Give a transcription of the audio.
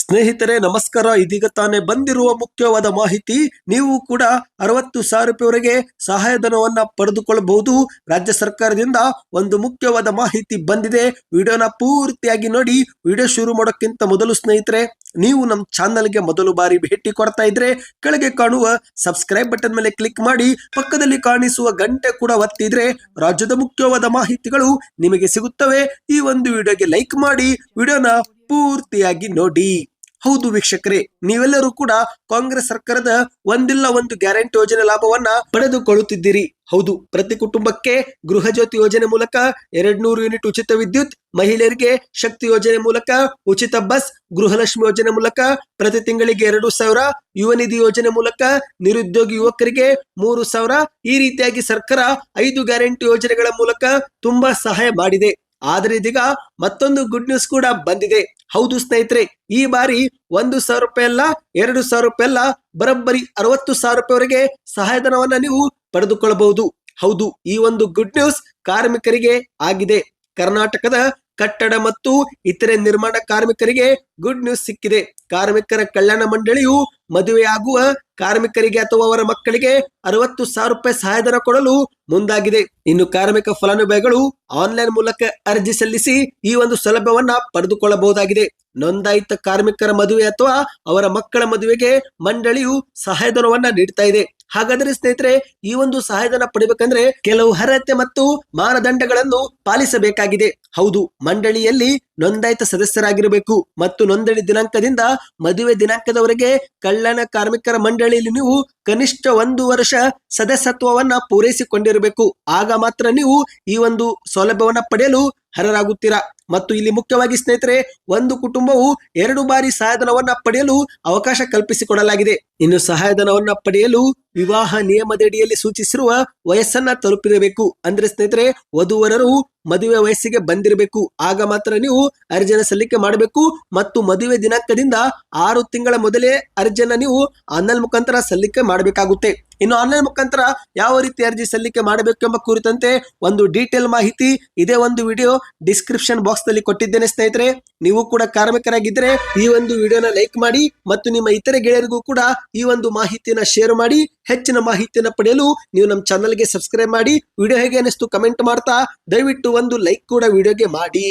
ಸ್ನೇಹಿತರೆ, ನಮಸ್ಕಾರ. ಇದೀಗ ತಾನೇ ಬಂದಿರುವ ಮುಖ್ಯವಾದ ಮಾಹಿತಿ, ನೀವು ಕೂಡ ಅರವತ್ತು ಸಾವಿರ ರೂಪಾಯಿವರೆಗೆ ಸಹಾಯಧನವನ್ನ ಪಡೆದುಕೊಳ್ಳಬಹುದು. ರಾಜ್ಯ ಸರ್ಕಾರದಿಂದ ಒಂದು ಮುಖ್ಯವಾದ ಮಾಹಿತಿ ಬಂದಿದೆ. ವಿಡಿಯೋನ ಪೂರ್ತಿಯಾಗಿ ನೋಡಿ. ವಿಡಿಯೋ ಶುರು ಮಾಡೋಕ್ಕಿಂತ ಮೊದಲು ಸ್ನೇಹಿತರೆ, ನೀವು ನಮ್ಮ ಚಾನಲ್ಗೆ ಮೊದಲು ಬಾರಿ ಭೇಟಿ ಕೊಡ್ತಾ ಇದ್ರೆ ಕೆಳಗೆ ಕಾಣುವ ಸಬ್ಸ್ಕ್ರೈಬ್ ಬಟನ್ ಮೇಲೆ ಕ್ಲಿಕ್ ಮಾಡಿ. ಪಕ್ಕದಲ್ಲಿ ಕಾಣಿಸುವ ಗಂಟೆ ಕೂಡ ಒತ್ತಿದ್ರೆ ರಾಜ್ಯದ ಮುಖ್ಯವಾದ ಮಾಹಿತಿಗಳು ನಿಮಗೆ ಸಿಗುತ್ತವೆ. ಈ ಒಂದು ವಿಡಿಯೋಗೆ ಲೈಕ್ ಮಾಡಿ. ವಿಡಿಯೋನ ಪೂರ್ತಿಯಾಗಿ ನೋಡಿ. ಹೌದು ವೀಕ್ಷಕರೇ, ನೀವೆಲ್ಲರೂ ಕೂಡ ಕಾಂಗ್ರೆಸ್ ಸರ್ಕಾರದ ಒಂದಿಲ್ಲ ಒಂದು ಗ್ಯಾರಂಟಿ ಯೋಜನೆ ಲಾಭವನ್ನ ಪಡೆದುಕೊಳ್ಳುತ್ತಿದ್ದೀರಿ. ಹೌದು, ಪ್ರತಿ ಕುಟುಂಬಕ್ಕೆ ಗೃಹ ಜ್ಯೋತಿ ಯೋಜನೆ ಮೂಲಕ ಎರಡ್ ನೂರು ಯೂನಿಟ್ ಉಚಿತ ವಿದ್ಯುತ್, ಮಹಿಳೆಯರಿಗೆ ಶಕ್ತಿ ಯೋಜನೆ ಮೂಲಕ ಉಚಿತ ಬಸ್, ಗೃಹಲಕ್ಷ್ಮಿ ಯೋಜನೆ ಮೂಲಕ ಪ್ರತಿ ತಿಂಗಳಿಗೆ ಎರಡು ಸಾವಿರ, ಯುವ ನಿಧಿ ಯೋಜನೆ ಮೂಲಕ ನಿರುದ್ಯೋಗಿ ಯುವಕರಿಗೆ ಮೂರು ಸಾವಿರ, ಈ ರೀತಿಯಾಗಿ ಸರ್ಕಾರ ಐದು ಗ್ಯಾರಂಟಿ ಯೋಜನೆಗಳ ಮೂಲಕ ತುಂಬಾ ಸಹಾಯ ಮಾಡಿದೆ. ಆದ್ರೆ ಇದೀಗ ಮತ್ತೊಂದು ಗುಡ್ ನ್ಯೂಸ್ ಕೂಡ ಬಂದಿದೆ. ಹೌದು ಸ್ನೇಹಿತರೆ, ಈ ಬಾರಿ ಒಂದು ಸಾವಿರ ರೂಪಾಯಿ ಅಲ್ಲ, ಎರಡು ಸಾವಿರ ರೂಪಾಯಿ ಅಲ್ಲ, ಬರೋಬ್ಬರಿ ಅರವತ್ತು ಸಾವಿರ ರೂಪಾಯಿವರೆಗೆ ಸಹಾಯಧನವನ್ನ ನೀವು ಪಡೆದುಕೊಳ್ಳಬಹುದು. ಹೌದು, ಈ ಒಂದು ಗುಡ್ ನ್ಯೂಸ್ ಕಾರ್ಮಿಕರಿಗೆ ಆಗಿದೆ. ಕರ್ನಾಟಕದ ಕಟ್ಟಡ ಮತ್ತು ಇತರೆ ನಿರ್ಮಾಣ ಕಾರ್ಮಿಕರಿಗೆ ಗುಡ್ ನ್ಯೂಸ್ ಸಿಕ್ಕಿದೆ. ಕಾರ್ಮಿಕರ ಕಲ್ಯಾಣ ಮಂಡಳಿಯು ಮದುವೆಯಾಗುವ ಕಾರ್ಮಿಕರಿಗೆ ಅಥವಾ ಅವರ ಮಕ್ಕಳಿಗೆ ಅರವತ್ತು ಸಾವಿರ ರೂಪಾಯಿ ಸಹಾಯಧನ ಕೊಡಲು ಮುಂದಾಗಿದೆ. ಇನ್ನು ಕಾರ್ಮಿಕ ಫಲಾನುಭವಿಗಳು ಆನ್ಲೈನ್ ಮೂಲಕ ಅರ್ಜಿ ಸಲ್ಲಿಸಿ ಈ ಒಂದು ಸೌಲಭ್ಯವನ್ನ ಪಡೆದುಕೊಳ್ಳಬಹುದಾಗಿದೆ. ನೋಂದಾಯಿತ ಕಾರ್ಮಿಕರ ಮದುವೆ ಅಥವಾ ಅವರ ಮಕ್ಕಳ ಮದುವೆಗೆ ಮಂಡಳಿಯು ಸಹಾಯಧನವನ್ನ ನೀಡ್ತಾ ಇದೆ. ಹಾಗಾದ್ರೆ ಸ್ನೇಹಿತರೆ, ಈ ಒಂದು ಸಹಾಯಧನ ಪಡಿಬೇಕಂದ್ರೆ ಕೆಲವು ಅರ್ಹತೆ ಮತ್ತು ಮಾನದಂಡಗಳನ್ನು ಪಾಲಿಸಬೇಕಾಗಿದೆ. ಹೌದು, ಮಂಡಳಿಯಲ್ಲಿ ನೋಂದಾಯಿತ ಸದಸ್ಯರಾಗಿರಬೇಕು. ಮತ್ತು ನೋಂದಣಿ ದಿನಾಂಕದಿಂದ ಮದುವೆ ದಿನಾಂಕದವರೆಗೆ ಕಲ್ಯಾಣ ಕಾರ್ಮಿಕರ ಮಂಡಳಿಯಲ್ಲಿ ನೀವು ಕನಿಷ್ಠ ಒಂದು ವರ್ಷ ಸದಸ್ಯತ್ವವನ್ನ ಪೂರೈಸಿಕೊಂಡಿರಬೇಕು. ಆಗ ಮಾತ್ರ ನೀವು ಈ ಒಂದು ಸೌಲಭ್ಯವನ್ನ ಪಡೆಯಲು ಅರ್ಹರಾಗುತ್ತೀರಾ ಮತ್ತು ಇಲ್ಲಿ ಮುಖ್ಯವಾಗಿ ಸ್ನೇಹಿತರೆ, ಒಂದು ಕುಟುಂಬವು ಎರಡು ಬಾರಿ ಸಹಾಯಧನವನ್ನ ಪಡೆಯಲು ಅವಕಾಶ ಕಲ್ಪಿಸಿಕೊಡಲಾಗಿದೆ. ಇನ್ನು ಸಹಾಯಧನವನ್ನ ಪಡೆಯಲು ವಿವಾಹ ನಿಯಮದಡಿಯಲ್ಲಿ ಸೂಚಿಸಿರುವ ವಯಸ್ಸನ್ನ ತಲುಪಿರಬೇಕು. ಅಂದ್ರೆ ಸ್ನೇಹಿತರೆ, ವಧುವರರು ಮದುವೆ ವಯಸ್ಸಿಗೆ ಬಂದಿರಬೇಕು. ಆಗ ಮಾತ್ರ ನೀವು ಅರ್ಜನ ಸಲ್ಲಿಕೆ ಮಾಡಬೇಕು ಮತ್ತು ಮದುವೆ ದಿನಾಂಕದಿಂದ ಆರು ತಿಂಗಳ ಮೊದಲೇ ಅರ್ಜಿಯನ್ನ ನೀವು ಆನ್ಲೈನ್ ಮುಖಾಂತರ ಸಲ್ಲಿಕೆ ಮಾಡಬೇಕಾಗುತ್ತೆ. ಇನ್ನು ಆನ್ಲೈನ್ ಮುಖಾಂತರ ಯಾವ ರೀತಿ ಅರ್ಜಿ ಸಲ್ಲಿಕೆ ಮಾಡಬೇಕೆಂಬ ಕುರಿತಂತೆ ಒಂದು ಡೀಟೇಲ್ ಮಾಹಿತಿ ಇದೇ ಒಂದು ವಿಡಿಯೋ ಡಿಸ್ಕ್ರಿಪ್ಷನ್ ಬಾಕ್ಸ್ನಲ್ಲಿ ಕೊಟ್ಟಿದ್ದೇನೆ ಸ್ನೇಹಿತರೆ. ನೀವು ಕೂಡ ಕಾರ್ಮಿಕರಾಗಿದ್ದರೆ ಈ ಒಂದು ವಿಡಿಯೋನ ಲೈಕ್ ಮಾಡಿ ಮತ್ತು ನಿಮ್ಮ ಇತರೆ ಗೆಳೆಯರಿಗೂ ಕೂಡ ಈ ಒಂದು ಮಾಹಿತಿಯನ್ನ ಶೇರ್ ಮಾಡಿ, ಹೆಚ್ಚಿನ ಮಾಹಿತಿಯನ್ನ ಪಡೆಯಲು ನೀವು ನಮ್ಮ ಚಾನಲ್ಗೆ ಸಬ್ಸ್ಕ್ರೈಬ್ ಮಾಡಿ. ವಿಡಿಯೋ ಹೇಗೆ ಅನಿಸ್ತು ಕಮೆಂಟ್ ಮಾಡ್ತಾ, ದಯವಿಟ್ಟು ಒಂದು ಲೈಕ್ ಕೂಡ ವಿಡಿಯೋಗೆ ಮಾಡಿ.